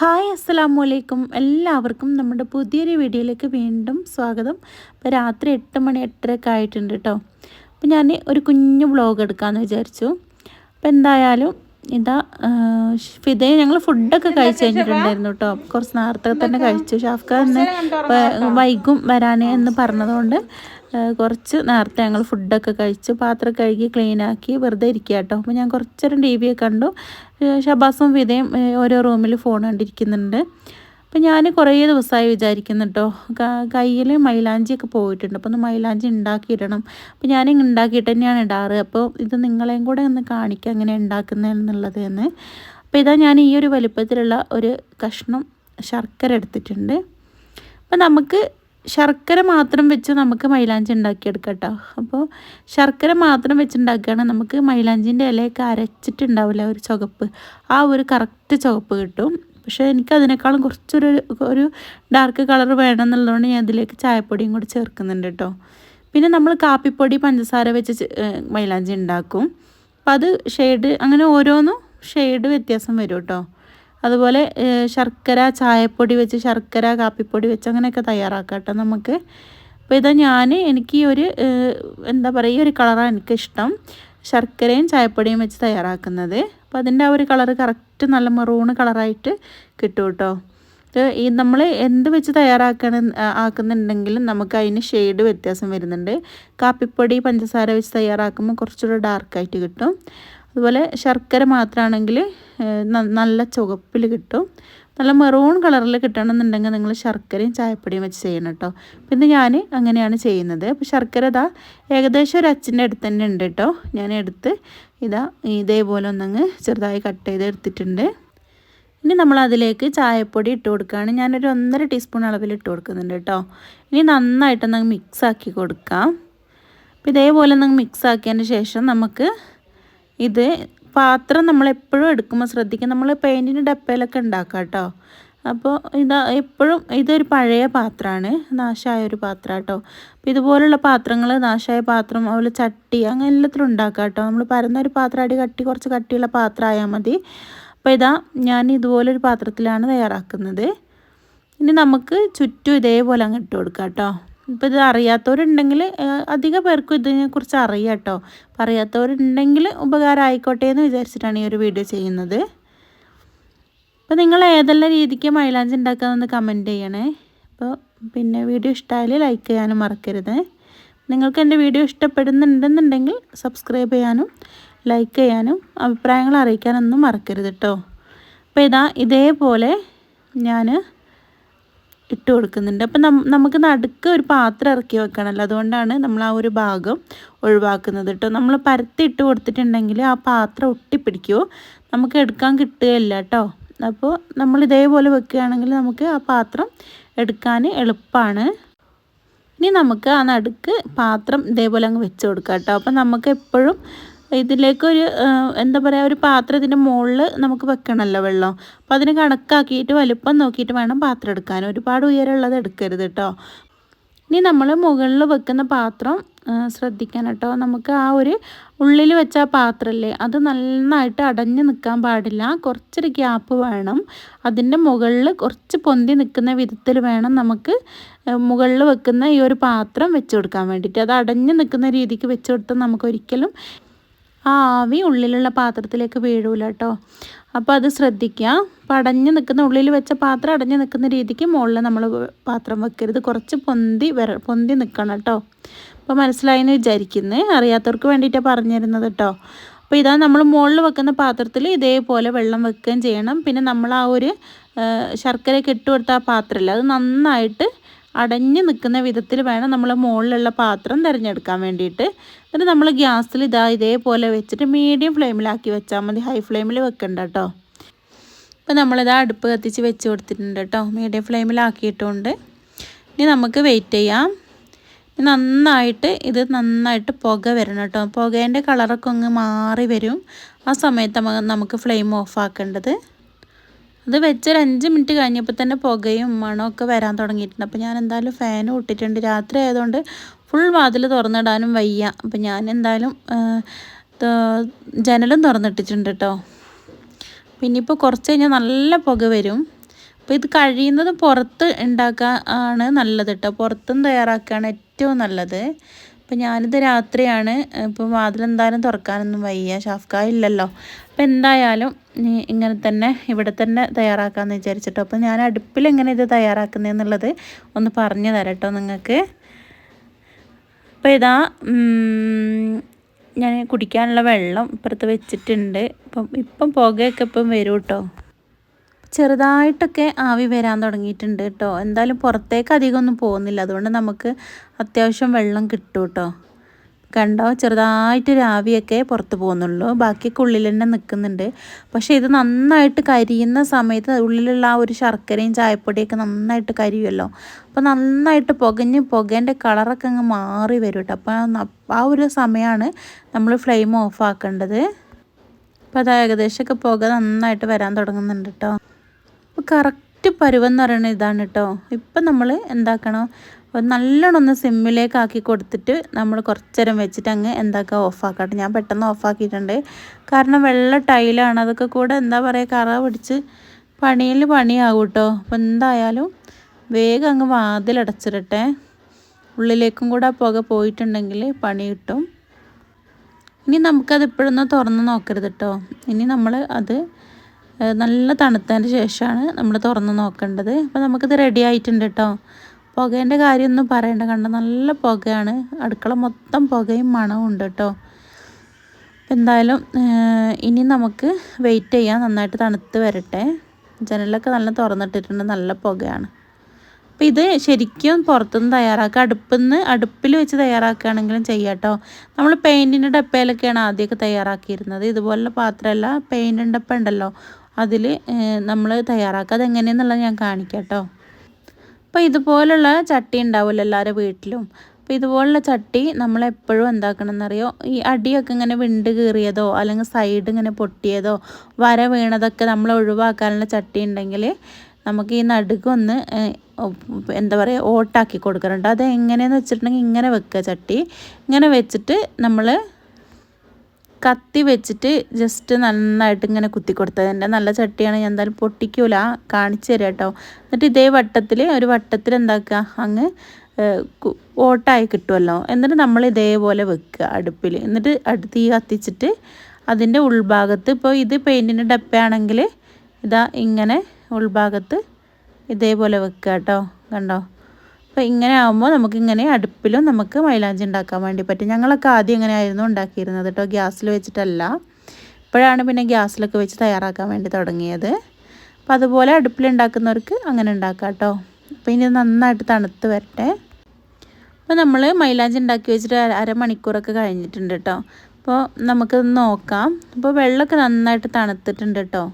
Hi അസ്സലാമു അലൈക്കും എല്ലാവർക്കും നമ്മുടെ പുതിയൊരു വീഡിയോയിലേക്ക് വീണ്ടും സ്വാഗതം. ഇപ്പോൾ രാത്രി എട്ട് മണി എട്ടരയൊക്കെ ആയിട്ടുണ്ട് കേട്ടോ അപ്പോൾ ഞാൻ ഒരു കുഞ്ഞു വ്ളോഗ് എടുക്കാമെന്ന് വിചാരിച്ചു. അപ്പോൾ എന്തായാലും ഇതാ ഫിദയെ ഞങ്ങൾ ഫുഡൊക്കെ കഴിച്ചു കഴിഞ്ഞിട്ടുണ്ടായിരുന്നു കേട്ടോ കുറച്ച് നേരത്തെ തന്നെ കഴിച്ചു. ഷാഫ്ഖാൻ തന്നെ വൈകും വരാനേ എന്ന് പറഞ്ഞതുകൊണ്ട് കുറച്ച് നേരത്തെ ഞങ്ങൾ ഫുഡൊക്കെ കഴിച്ച് പാത്രം കഴുകി ക്ലീനാക്കി വെറുതെ ഇരിക്കുക കേട്ടോ. അപ്പോൾ ഞാൻ കുറച്ചേരം ടി വിയൊക്കെ കണ്ടു. ഷബാസും വിതയും ഓരോ റൂമിൽ ഫോൺ കണ്ടിരിക്കുന്നുണ്ട്. അപ്പം ഞാൻ കുറേ ദിവസമായി വിചാരിക്കുന്നു കേട്ടോ. കയ്യിൽ മൈലാഞ്ചിയൊക്കെ പോയിട്ടുണ്ട്. അപ്പോൾ ഒന്ന് മൈലാഞ്ചി ഉണ്ടാക്കിയിടണം അപ്പോൾ ഞാൻ ഉണ്ടാക്കിയിട്ട് തന്നെയാണ് ഇടാറ്. അപ്പോൾ ഇത് നിങ്ങളെയും കൂടെ ഒന്ന് കാണിക്കുക എങ്ങനെ ഉണ്ടാക്കുന്നതെന്നുള്ളത് എന്ന്. അപ്പോൾ ഇതാ ഞാൻ ഈ ഒരു വലുപ്പത്തിലുള്ള ഒരു കഷ്ണം ശർക്കര എടുത്തിട്ടുണ്ട്. അപ്പം നമുക്ക് ശർക്കര മാത്രം വെച്ച് നമുക്ക് മൈലാഞ്ചി ഉണ്ടാക്കിയെടുക്കാം കേട്ടോ അപ്പോൾ ശർക്കര മാത്രം വെച്ചുണ്ടാക്കുകയാണ് നമുക്ക് മൈലാഞ്ചിന്റെ ഇലയൊക്കെ അരച്ചിട്ടുണ്ടാവില്ല ഒരു ചുവപ്പ്. ആ ഒരു കറക്റ്റ് ചുവപ്പ് കിട്ടും. പക്ഷേ എനിക്ക് അതിനേക്കാളും കുറച്ചൊരു ഒരു ഡാർക്ക് കളർ വേണം എന്നുള്ളതുകൊണ്ട് ഞാൻ അതിലേക്ക് ചായപ്പൊടിയും കൂടി ചേർക്കുന്നുണ്ട് കേട്ടോ. പിന്നെ നമ്മൾ കാപ്പിപ്പൊടി പഞ്ചസാര വെച്ച് മൈലാഞ്ചി ഉണ്ടാക്കും. അപ്പം അത് ഷെയ്ഡ് അങ്ങനെ ഓരോന്നും ഷെയ്ഡ് വ്യത്യാസം വരും കേട്ടോ. അതുപോലെ ശർക്കര ചായപ്പൊടി വെച്ച് ശർക്കര കാപ്പിപ്പൊടി വെച്ച് അങ്ങനെയൊക്കെ തയ്യാറാക്കാം കേട്ടോ നമുക്ക്. അപ്പോൾ ഇതാ ഞാൻ എനിക്ക് ഈ ഒരു എന്താ പറയുക ഈ ഒരു കളറാണ് എനിക്കിഷ്ടം. ശർക്കരയും ചായപ്പൊടിയും വെച്ച് തയ്യാറാക്കുന്നത്. അപ്പോൾ അതിന്റെ ആ ഒരു കളറ് കറക്റ്റ് നല്ല മെറൂണ് കളറായിട്ട് കിട്ടും കേട്ടോ. ഈ നമ്മൾ എന്ത് വെച്ച് തയ്യാറാക്കണ ആക്കുന്നുണ്ടെങ്കിലും നമുക്ക് അതിന് ഷെയ്ഡ് വ്യത്യാസം വരുന്നുണ്ട്. കാപ്പിപ്പൊടി പഞ്ചസാര വെച്ച് തയ്യാറാക്കുമ്പോൾ കുറച്ചുകൂടെ ഡാർക്കായിട്ട് കിട്ടും. അതുപോലെ ശർക്കര മാത്രമാണെങ്കിൽ നല്ല ചുവപ്പിൽ കിട്ടും. നല്ല മെറൂൺ കളറിൽ കിട്ടണമെന്നുണ്ടെങ്കിൽ നിങ്ങൾ ശർക്കരയും ചായപ്പൊടിയും വെച്ച് ചെയ്യണം കേട്ടോ പിന്നെ ഞാൻ അങ്ങനെയാണ് ചെയ്യുന്നത്. അപ്പോൾ ശർക്കര ഇതാ ഏകദേശം ഒരു അച്ഛന്റെ അടുത്ത് തന്നെ ഉണ്ട് കേട്ടോ ഞാൻ എടുത്ത് ഇതാ ഇതേപോലെ ഒന്നങ്ങ് ചെറുതായി കട്ട് ചെയ്ത് എടുത്തിട്ടുണ്ട്. ഇനി നമ്മൾ അതിലേക്ക് ചായപ്പൊടി ഇട്ട് കൊടുക്കുകയാണ്. ഞാനൊരു ഒന്നര ടീസ്പൂൺ അളവിൽ ഇട്ട് കൊടുക്കുന്നുണ്ട് കേട്ടോ ഇനി നന്നായിട്ടൊന്ന് മിക്സ് ആക്കി കൊടുക്കാം. അപ്പോൾ ഇതേപോലെ ഒന്ന് മിക്സ് ആക്കിയതിന് ശേഷം നമുക്ക് ഇത് പാത്രം നമ്മൾ എപ്പോഴും എടുക്കുമ്പോൾ ശ്രദ്ധിക്കുക നമ്മൾ പെയിന്റിന്റെ ഡപ്പയിലൊക്കെ ഉണ്ടാക്കാം കേട്ടോ. അപ്പോൾ ഇതാ എപ്പോഴും ഇതൊരു പഴയ പാത്രമാണ്. നാശമായ ഒരു പാത്രം കേട്ടോ. അപ്പോൾ ഇതുപോലുള്ള പാത്രങ്ങൾ നാശമായ പാത്രം അതുപോലെ ചട്ടി അങ്ങനെ എല്ലാത്തിലും ഉണ്ടാക്കാം കേട്ടോ. നമ്മൾ പരന്നൊരു പാത്രം അടി കട്ടി കുറച്ച് കട്ടിയുള്ള പാത്രമായാൽ മതി. അപ്പോൾ ഇതാ ഞാൻ ഇതുപോലൊരു പാത്രത്തിലാണ് തയ്യാറാക്കുന്നത്. ഇനി നമുക്ക് ചുറ്റും ഇതേപോലെ അങ്ങ് ഇട്ട് കൊടുക്കാം കേട്ടോ. ഇപ്പോൾ ഇത് അറിയാത്തവരുണ്ടെങ്കിൽ അധിക പേർക്കും ഇതിനെക്കുറിച്ച് അറിയാം കേട്ടോ അപ്പോൾ അറിയാത്തവരുണ്ടെങ്കിൽ ഉപകാരം ആയിക്കോട്ടെ എന്ന് വിചാരിച്ചിട്ടാണ് ഈ ഒരു വീഡിയോ ചെയ്യുന്നത്. അപ്പോൾ നിങ്ങൾ ഏതെല്ലാം രീതിക്ക് മൈലാഞ്ചി ഉണ്ടാക്കാമെന്ന് കമന്റ് ചെയ്യണേ. അപ്പോൾ പിന്നെ വീഡിയോ ഇഷ്ടമായാൽ ലൈക്ക് ചെയ്യാനും മറക്കരുത്. നിങ്ങൾക്ക് എന്റെ വീഡിയോ ഇഷ്ടപ്പെടുന്നുണ്ടെന്നുണ്ടെങ്കിൽ സബ്സ്ക്രൈബ് ചെയ്യാനും ലൈക്ക് ചെയ്യാനും അഭിപ്രായങ്ങൾ അറിയിക്കാനൊന്നും മറക്കരുത് കേട്ടോ അപ്പോൾ ഇതാ ഇതേപോലെ ഞാൻ ഇട്ട് കൊടുക്കുന്നുണ്ട്. അപ്പം നമുക്ക് നടുക്ക് ഒരു പാത്രം ഇറക്കി വെക്കണമല്ലോ അതുകൊണ്ടാണ് നമ്മൾ ആ ഒരു ഭാഗം ഒഴിവാക്കുന്നത് കേട്ടോ നമ്മൾ പരത്തി ഇട്ട് കൊടുത്തിട്ടുണ്ടെങ്കിൽ ആ പാത്രം ഒട്ടിപ്പിടിക്കുമോ നമുക്ക് എടുക്കാൻ കിട്ടുകയില്ല കേട്ടോ അപ്പോൾ നമ്മൾ ഇതേപോലെ വെക്കുകയാണെങ്കിൽ നമുക്ക് ആ പാത്രം എടുക്കാൻ എളുപ്പമാണ് ഇനി നമുക്ക് ആ നടുക്ക് പാത്രം ഇതേപോലെ അങ്ങ് വെച്ച് കൊടുക്കാം കേട്ടോ അപ്പം നമുക്ക് എപ്പോഴും ഇതിലേക്കൊരു എന്താ പറയുക ഒരു പാത്രത്തിന്റെ മുകളിൽ നമുക്ക് വെക്കണമല്ലോ വെള്ളം. അപ്പോൾ അതിന് കണക്കാക്കിയിട്ട് വലുപ്പം നോക്കിയിട്ട് വേണം പാത്രം എടുക്കാൻ. ഒരുപാട് ഉയരമുള്ളത് എടുക്കരുത് കേട്ടോ ഇനി നമ്മൾ മുകളിൽ വെക്കുന്ന പാത്രം ശ്രദ്ധിക്കാൻ കേട്ടോ നമുക്ക് ആ ഒരു ഉള്ളിൽ വെച്ച പാത്രമല്ലേ അത് നന്നായിട്ട് അടഞ്ഞു നിൽക്കാൻ പാടില്ല. കുറച്ചൊരു ഗ്യാപ്പ് വേണം. അതിന്റെ മുകളിൽ കുറച്ച് പൊന്തി നിൽക്കുന്ന വിധത്തിൽ വേണം നമുക്ക് മുകളിൽ വെക്കുന്ന ഈ ഒരു പാത്രം വെച്ച് കൊടുക്കാൻ വേണ്ടിയിട്ട്. അത് അടഞ്ഞു നിൽക്കുന്ന രീതിക്ക് വെച്ച് കൊടുത്താൽ നമുക്കൊരിക്കലും ആ ആവി ഉള്ളിലുള്ള പാത്രത്തിലേക്ക് വീഴൂല കേട്ടോ അപ്പോൾ അത് ശ്രദ്ധിക്കുക അപ്പം അടഞ്ഞ് നിൽക്കുന്ന ഉള്ളിൽ വെച്ച പാത്രം അടഞ്ഞ് നിൽക്കുന്ന രീതിക്ക് മുകളിൽ നമ്മൾ പാത്രം വെക്കരുത്. കുറച്ച് പൊന്തി വര പൊന്തി നിൽക്കണം കേട്ടോ അപ്പോൾ മനസ്സിലായെന്ന് വിചാരിക്കുന്നത് അറിയാത്തവർക്ക് വേണ്ടിയിട്ടാണ് പറഞ്ഞിരുന്നത് കേട്ടോ അപ്പോൾ ഇതാ നമ്മൾ മുകളിൽ വെക്കുന്ന പാത്രത്തിൽ ഇതേപോലെ വെള്ളം വെക്കുകയും ചെയ്യണം. പിന്നെ നമ്മൾ ആ ഒരു ശർക്കരയൊക്കെ ഇട്ട് കൊടുത്ത ആ പാത്രമില്ല അത് നന്നായിട്ട് അടഞ്ഞു നിൽക്കുന്ന വിധത്തിൽ വേണം നമ്മൾ മുകളിലുള്ള പാത്രം തിരഞ്ഞെടുക്കാൻ വേണ്ടിയിട്ട്. എന്നിട്ട് നമ്മൾ ഗ്യാസിൽ ഇതാ ഇതേപോലെ വെച്ചിട്ട് മീഡിയം ഫ്ലെയിമിലാക്കി വെച്ചാൽ മതി. ഹൈ ഫ്ലെയിമിൽ വെക്കണ്ട കേട്ടോ അപ്പോൾ നമ്മളിത് അടുപ്പ് കത്തിച്ച് വെച്ച് കൊടുത്തിട്ടുണ്ട് കേട്ടോ മീഡിയം ഫ്ലെയിമിലാക്കിയിട്ടുണ്ട് ഇനി നമുക്ക് വെയിറ്റ് ചെയ്യാം. നന്നായിട്ട് ഇത് നന്നായിട്ട് പുക വരണം കേട്ടോ പുകേന്റെ കളറൊക്കെ ഒന്ന് മാറി വരും. ആ സമയത്ത് നമുക്ക് ഫ്ലെയിം ഓഫ് ആക്കേണ്ടത്. അത് വെച്ചൊരു അഞ്ച് മിനിറ്റ് കഴിഞ്ഞപ്പോൾ തന്നെ പുകയും മണമൊക്കെ വരാൻ തുടങ്ങിയിട്ടുണ്ട്. അപ്പോൾ ഞാൻ എന്തായാലും ഫാൻ ഇട്ടിട്ടുണ്ട്. രാത്രി ആയതുകൊണ്ട് ഫുൾ വാതിൽ തുറന്നിടാനും വയ്യ. അപ്പോൾ ഞാൻ എന്തായാലും ജനലും തുറന്നിട്ടിട്ടുണ്ട് കേട്ടോ പിന്നെ ഇപ്പോൾ കുറച്ച് കഴിഞ്ഞാൽ നല്ല പുക വരും. അപ്പോൾ ഇത് കഴിയുന്നത് പുറത്ത് ഉണ്ടാക്കാൻ ആണ് നല്ലത് കേട്ടോ പുറത്തും തയ്യാറാക്കുകയാണ് ഏറ്റവും നല്ലത്. അപ്പോൾ ഞാനിത് രാത്രിയാണ് ഇപ്പോൾ വാതിലെന്തായാലും തുറക്കാനൊന്നും വയ്യ ഷാഫ്ക ഇല്ലല്ലോ. അപ്പോൾ എന്തായാലും ഇങ്ങനെ തന്നെ ഇവിടെ തന്നെ തയ്യാറാക്കാമെന്ന് വിചാരിച്ചിട്ടോ അപ്പോൾ ഞാൻ അടുപ്പിൽ എങ്ങനെ ഇത് തയ്യാറാക്കുന്നതെന്നുള്ളത് ഒന്ന് പറഞ്ഞു തരട്ടോ നിങ്ങൾക്ക്. അപ്പോൾ ഇതാ ഞാൻ കുടിക്കാനുള്ള വെള്ളം ഇപ്പുറത്ത് വെച്ചിട്ടുണ്ട്. ഇപ്പം ഇപ്പം പുകയൊക്കെ ഇപ്പം വരും കേട്ടോ. ചെറുതായിട്ടൊക്കെ ആവി വരാൻ തുടങ്ങിയിട്ടുണ്ട് കേട്ടോ. എന്തായാലും പുറത്തേക്ക് അധികമൊന്നും പോകുന്നില്ല. അതുകൊണ്ട് നമുക്ക് അത്യാവശ്യം വെള്ളം കിട്ടും കേട്ടോ. കണ്ടോ? ചെറുതായിട്ടൊരു ആവിയൊക്കെ പുറത്ത് പോകുന്നുള്ളൂ. ബാക്കിയൊക്കെ ഉള്ളിൽ തന്നെ നിൽക്കുന്നുണ്ട്. പക്ഷേ ഇത് നന്നായിട്ട് കരിയുന്ന സമയത്ത് ഉള്ളിലുള്ള ആ ഒരു ശർക്കരയും ചായപ്പൊടിയൊക്കെ നന്നായിട്ട് കരിയുമല്ലോ. അപ്പോൾ നന്നായിട്ട് പുകഞ്ഞ് പുകേന്റെ കളറൊക്കെ അങ്ങ് മാറി വരും കേട്ടോ. അപ്പോൾ ആ ഒരു സമയമാണ് നമ്മൾ ഫ്ലെയിം ഓഫ് ആക്കേണ്ടത്. അപ്പോൾ അത് ഏകദേശമൊക്കെ പുക നന്നായിട്ട് വരാൻ തുടങ്ങുന്നുണ്ട് കേട്ടോ. അപ്പോൾ കറക്റ്റ് പരുവെന്ന് പറയുന്നത് ഇതാണ് കേട്ടോ ഇപ്പം നമ്മൾ എന്താക്കണം? നല്ലോണം ഒന്ന് സിമ്മിലേക്ക് ആക്കി കൊടുത്തിട്ട് നമ്മൾ കുറച്ചേരം വെച്ചിട്ട് അങ്ങ് എന്താക്കുക ഓഫാക്കാട്ടെ ഞാൻ പെട്ടെന്ന് ഓഫാക്കിയിട്ടുണ്ട് കാരണം വെള്ള ടൈലാണ് അതൊക്കെ കൂടെ എന്താ പറയുക കറ പിടിച്ച് പണിയിൽ പണിയാകും കേട്ടോ അപ്പോൾ എന്തായാലും വേഗം അങ്ങ് വാതിലടച്ചിടട്ടെ ഉള്ളിലേക്കും കൂടെ പുക പോയിട്ടുണ്ടെങ്കിൽ പണി കിട്ടും. ഇനി നമുക്കത് ഇപ്പോഴൊന്നും തുറന്ന് നോക്കരുത് കേട്ടോ ഇനി നമ്മൾ അത് നല്ല തണുത്തതിന് ശേഷമാണ് നമ്മൾ തുറന്ന് നോക്കേണ്ടത്. അപ്പോൾ നമുക്കിത് റെഡി ആയിട്ടുണ്ട് കേട്ടോ പുകേന്റെ കാര്യമൊന്നും പറയണ്ട. കണ്ട? നല്ല പുകയാണ്. അടുക്കള മൊത്തം പുകയും മണവും ഉണ്ട് കേട്ടോ എന്തായാലും ഇനി നമുക്ക് വെയിറ്റ് ചെയ്യാം. നന്നായിട്ട് തണുത്ത് വരട്ടെ. ജനലൊക്കെ നല്ല തുറന്നിട്ടിട്ടുണ്ട്. നല്ല പുകയാണ്. അപ്പം ഇത് ശരിക്കും പുറത്തുനിന്ന് തയ്യാറാക്കുക. അടുപ്പിൽ നിന്ന് അടുപ്പിൽ വെച്ച് തയ്യാറാക്കുകയാണെങ്കിലും ചെയ്യാം കേട്ടോ നമ്മൾ പെയിന്റിന്റെ ഡപ്പയിലൊക്കെയാണ് ആദ്യമൊക്കെ തയ്യാറാക്കിയിരുന്നത്. ഇതുപോലുള്ള പാത്രമല്ല പെയിന്റിന്റെ ഡപ്പ ഉണ്ടല്ലോ. അതിൽ നമ്മൾ തയ്യാറാക്കുക അതെങ്ങനെയെന്നുള്ളത് ഞാൻ കാണിക്കട്ടോ. കേട്ടോ അപ്പോൾ ഇതുപോലുള്ള ചട്ടി ഉണ്ടാവില്ല എല്ലാവരുടെ വീട്ടിലും? അപ്പോൾ ഇതുപോലുള്ള ചട്ടി നമ്മളെപ്പോഴും എന്താക്കണം എന്നറിയോ ഈ അടിയൊക്കെ ഇങ്ങനെ വിണ്ട് കീറിയതോ അല്ലെങ്കിൽ സൈഡ് ഇങ്ങനെ പൊട്ടിയതോ വര വീണതൊക്കെ നമ്മൾ ഒഴിവാക്കാനുള്ള ചട്ടി ഉണ്ടെങ്കിൽ നമുക്ക് ഈ നടുക്കൊന്ന് എന്താ പറയുക ഓട്ടാക്കി കൊടുക്കാറുണ്ട്. അത് എങ്ങനെയെന്ന് വെച്ചിട്ടുണ്ടെങ്കിൽ ഇങ്ങനെ വെക്കുക ചട്ടി. ഇങ്ങനെ വെച്ചിട്ട് നമ്മൾ കത്തി വെച്ചിട്ട് ജസ്റ്റ് നന്നായിട്ട് ഇങ്ങനെ കുത്തി കൊടുത്തത്. എന്റെ നല്ല ചട്ടിയാണ് ഞാൻ എന്തായാലും പൊട്ടിക്കൂല. കാണിച്ചു തരാം കേട്ടോ എന്നിട്ട് ഇതേ വട്ടത്തിൽ ഒരു വട്ടത്തിൽ എന്താക്കുക അങ്ങ് ഓട്ടായി കിട്ടുമല്ലോ എന്നിട്ട് നമ്മൾ ഇതേപോലെ വെക്കുക അടുപ്പിൽ എന്നിട്ട് അടുത്ത് ഈ കത്തിച്ചിട്ട് അതിന്റെ ഉൾഭാഗത്ത് ഇപ്പോൾ ഇത് പെയിന്റിന്റെ ഡപ്പയാണെങ്കിൽ ഇതാ ഇങ്ങനെ ഉൾഭാഗത്ത് ഇതേപോലെ വെക്കുക കേട്ടോ കണ്ടോ? അപ്പോൾ ഇങ്ങനെ ആകുമ്പോൾ നമുക്കിങ്ങനെ അടുപ്പിലും നമുക്ക് മൈലാഞ്ചി ഉണ്ടാക്കാൻ വേണ്ടി പറ്റും. ഞങ്ങളൊക്കെ ആദ്യം ഇങ്ങനെ ആയിരുന്നു ഉണ്ടാക്കിയിരുന്നത് കേട്ടോ ഗ്യാസിൽ വെച്ചിട്ടല്ല. ഇപ്പോഴാണ് പിന്നെ ഗ്യാസിലൊക്കെ വെച്ച് തയ്യാറാക്കാൻ വേണ്ടി തുടങ്ങിയത്. അപ്പോൾ അതുപോലെ അടുപ്പിലുണ്ടാക്കുന്നവർക്ക് അങ്ങനെ ഉണ്ടാക്കാം കേട്ടോ അപ്പോൾ ഇനി നന്നായിട്ട് തണുത്ത് വരട്ടെ. അപ്പോൾ നമ്മൾ മൈലാഞ്ചി ഉണ്ടാക്കി വെച്ചിട്ട് അരമണിക്കൂറൊക്കെ കഴിഞ്ഞിട്ടുണ്ട് കേട്ടോ അപ്പോൾ നമുക്ക് നോക്കാം. അപ്പോൾ വെള്ളമൊക്കെ നന്നായിട്ട് തണുത്തിട്ടുണ്ട് കേട്ടോ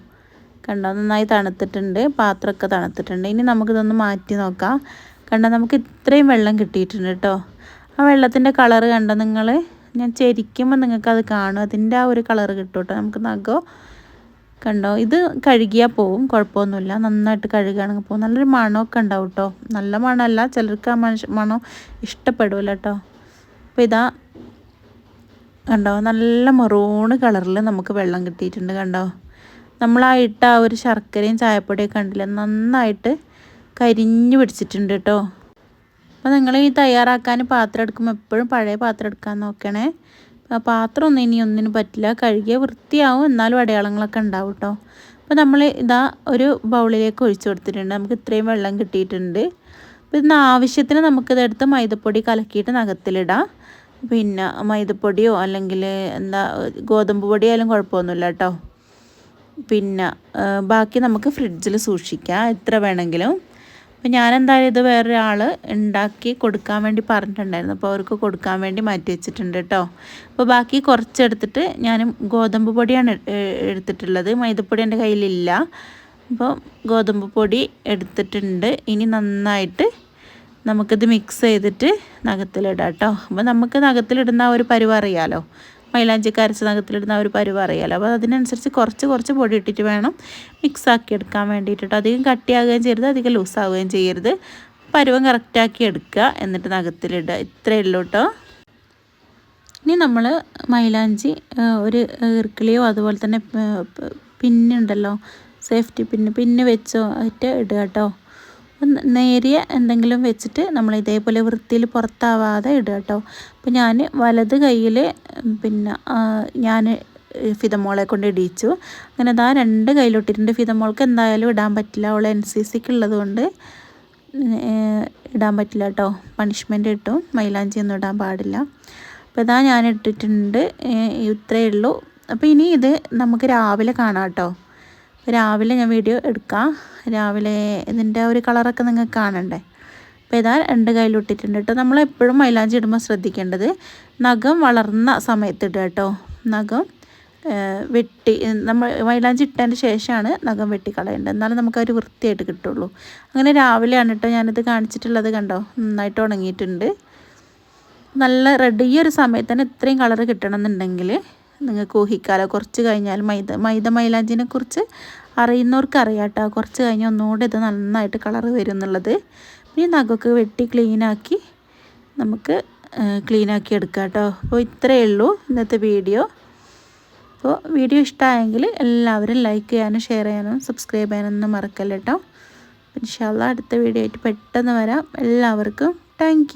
കണ്ടോ? നന്നായി തണുത്തിട്ടുണ്ട്. പാത്രമൊക്കെ തണുത്തിട്ടുണ്ട്. ഇനി നമുക്കിതൊന്ന് മാറ്റി നോക്കാം. കണ്ട നമുക്ക് ഇത്രയും വെള്ളം കിട്ടിയിട്ടുണ്ട് കേട്ടോ. ആ വെള്ളത്തിന്റെ കളറ് കണ്ട നിങ്ങൾ ഞാൻ ചെരിക്കുമ്പോൾ നിങ്ങൾക്കത് കാണും. അതിന്റെ ആ ഒരു കളറ് കിട്ടും കേട്ടോ. നമുക്ക് നഖോ? കണ്ടോ ഇത് കഴുകിയാൽ പോവും കുഴപ്പമൊന്നുമില്ല. നന്നായിട്ട് കഴുകുകയാണെങ്കിൽ പോകും നല്ലൊരു മണമൊക്കെ ഉണ്ടാവും കേട്ടോ. നല്ല മണമല്ല ചിലർക്ക് ആ മനുഷ്യ മണം ഇഷ്ടപ്പെടില്ല കേട്ടോ. അപ്പോൾ ഇതാ കണ്ടോ നല്ല മെറൂണ് കളറിൽ നമുക്ക് വെള്ളം കിട്ടിയിട്ടുണ്ട് കണ്ടോ. നമ്മളായിട്ട് ആ ഒരു ശർക്കരയും ചായപ്പൊടിയൊക്കെ കണ്ടില്ല നന്നായിട്ട് കരിഞ്ഞു പിടിച്ചിട്ടുണ്ട് കേട്ടോ. അപ്പോൾ നിങ്ങൾ ഈ തയ്യാറാക്കാൻ പാത്രം എടുക്കുമ്പോൾ എപ്പോഴും പഴയ പാത്രം എടുക്കാൻ നോക്കണേ. പാത്രം ഒന്നും ഇനി ഒന്നിനും പറ്റില്ല. കഴുകിയ വൃത്തിയാവും. എന്നാലും അടയാളങ്ങളൊക്കെ ഉണ്ടാവും കേട്ടോ. അപ്പോൾ നമ്മൾ ഇതാ ഒരു ബൗളിലേക്ക് ഒഴിച്ചു കൊടുത്തിട്ടുണ്ട്. നമുക്ക് ഇത്രയും വെള്ളം കിട്ടിയിട്ടുണ്ട്. അപ്പോൾ ഇതിന് ആവശ്യത്തിന് നമുക്കിതെടുത്ത് മൈദപ്പൊടി കലക്കിയിട്ട് നഖത്തിലിടാം. പിന്നെ മൈദപ്പൊടിയോ അല്ലെങ്കിൽ എന്താ ഗോതമ്പ് പൊടിയായാലും കുഴപ്പമൊന്നുമില്ല കേട്ടോ. പിന്നെ ബാക്കി നമുക്ക് ഫ്രിഡ്ജിൽ സൂക്ഷിക്കാം. എത്ര വേണമെങ്കിലും. അപ്പോൾ ഞാനെന്തായാലും ഇത് വേറൊരാൾ ഉണ്ടാക്കി കൊടുക്കാൻ വേണ്ടി പറഞ്ഞിട്ടുണ്ടായിരുന്നു. അപ്പോൾ അവർക്ക് കൊടുക്കാൻ വേണ്ടി മാറ്റി വെച്ചിട്ടുണ്ട് കേട്ടോ അപ്പോൾ ബാക്കി കുറച്ചെടുത്തിട്ട് ഞാൻ ഗോതമ്പ് പൊടിയാണ് എടുത്തിട്ടുള്ളത്. മൈദപ്പൊടി എന്റെ കയ്യിലില്ല. അപ്പോൾ ഗോതമ്പ് പൊടി എടുത്തിട്ടുണ്ട്. ഇനി നന്നായിട്ട് നമുക്കിത് മിക്സ് ചെയ്തിട്ട് നഖത്തിലിടാം കേട്ടോ അപ്പോൾ നമുക്ക് നഖത്തിലിടുന്ന ഒരു പരുവ അറിയാലോ? മൈലാഞ്ചിക്ക് അരച്ച നഖത്തിലിടുന്ന ഒരു പരുവ് അറിയാലോ. അപ്പോൾ അതിനനുസരിച്ച് കുറച്ച് കുറച്ച് പൊടി ഇട്ടിട്ട് വേണം മിക്സ് ആക്കി എടുക്കാൻ വേണ്ടിയിട്ട്. അധികം കട്ടിയാകുകയും ചെയ്യരുത് അധികം ലൂസാവുകയും ചെയ്യരുത്. പരുവം കറക്റ്റാക്കി എടുക്കുക എന്നിട്ട് നഖത്തിലിടുക. ഇത്രയേ ഉള്ളൂ കേട്ടോ. ഇനി നമ്മൾ മൈലാഞ്ചി ഒരു ഇർക്കിളിയോ അതുപോലെ തന്നെ പിന്നുണ്ടല്ലോ സേഫ്റ്റി പിന്ന് പിന്നെ വെച്ചോ ആയിട്ട് ഇടുക കേട്ടോ. നേരിയ എന്തെങ്കിലും വെച്ചിട്ട് നമ്മൾ ഇതേപോലെ വൃത്തിയിൽ പുറത്താവാതെ ഇടുക കേട്ടോ. അപ്പോൾ ഞാൻ വലത് കയ്യിൽ പിന്നെ ഞാൻ ഫിതമോളെ കൊണ്ട് ഇടിയിച്ചു. അങ്ങനെ അതാ രണ്ട് കയ്യിലൊട്ടിട്ടുണ്ട് ഫിതമോൾക്ക് എന്തായാലും ഇടാൻ പറ്റില്ല. അവൾ എൻ സി സിക്ക് ഉള്ളത് കൊണ്ട് ഇടാൻ പറ്റില്ല കേട്ടോ. പണിഷ്മെന്റ് കിട്ടും. മൈലാഞ്ചി ഒന്നും ഇടാൻ പാടില്ല. അപ്പോൾ ഇതാ ഞാൻ ഇട്ടിട്ടുണ്ട്. ഇത്രയേ ഉള്ളൂ. അപ്പോൾ ഇനി ഇത് നമുക്ക് രാവിലെ കാണാം കേട്ടോ. രാവിലെ ഞാൻ വീഡിയോ എടുക്കാം. രാവിലെ ഇതിന്റെ ഒരു കളറൊക്കെ നിങ്ങൾക്ക് കാണണ്ടേ? അപ്പോൾ ഇതാ രണ്ട് കയ്യിലിട്ടിട്ടുണ്ട് കേട്ടോ നമ്മളെപ്പോഴും മൈലാഞ്ചി ഇടുമ്പോൾ ശ്രദ്ധിക്കേണ്ടത് നഖം വളർന്ന സമയത്ത് ഇടുക കേട്ടോ നഖം വെട്ടി നമ്മൾ മൈലാഞ്ചി ഇട്ടതിന് ശേഷമാണ് നഖം വെട്ടിക്കളയേണ്ടത്. എന്നാലും നമുക്കൊരു വൃത്തിയായിട്ട് കിട്ടുള്ളൂ. അങ്ങനെ രാവിലെയാണ് കേട്ടോ ഞാനിത് കാണിച്ചിട്ടുള്ളത് കണ്ടോ? നന്നായിട്ട് ഉണങ്ങിയിട്ടുണ്ട്. നല്ല റെഡ് ഈ ഒരു സമയത്ത് തന്നെ ഇത്രയും കളർ കിട്ടണമെന്നുണ്ടെങ്കിൽ നിങ്ങൾക്ക് ഊഹിക്കാലോ. കുറച്ച് കഴിഞ്ഞാൽ മൈദ മൈദ മൈലാഞ്ചിനെ കുറിച്ച് അറിയുന്നവർക്ക് അറിയാം കേട്ടോ കുറച്ച് കഴിഞ്ഞാൽ ഒന്നുകൂടെ ഇത് നന്നായിട്ട് കളർ വരും എന്നുള്ളത് ഈ നഖമൊക്കെ വെട്ടി ക്ലീനാക്കി നമുക്ക് ക്ലീനാക്കി എടുക്കാം കേട്ടോ അപ്പോൾ ഇത്രയേ ഉള്ളൂ ഇന്നത്തെ വീഡിയോ. അപ്പോൾ വീഡിയോ ഇഷ്ടമായെങ്കിൽ എല്ലാവരും ലൈക്ക് ചെയ്യാനും ഷെയർ ചെയ്യാനും സബ്സ്ക്രൈബ് ചെയ്യാനൊന്നും മറക്കല്ല കേട്ടോ. ഇൻഷാല്ല അടുത്ത വീഡിയോ ആയിട്ട് പെട്ടെന്ന് വരാം. എല്ലാവർക്കും താങ്ക്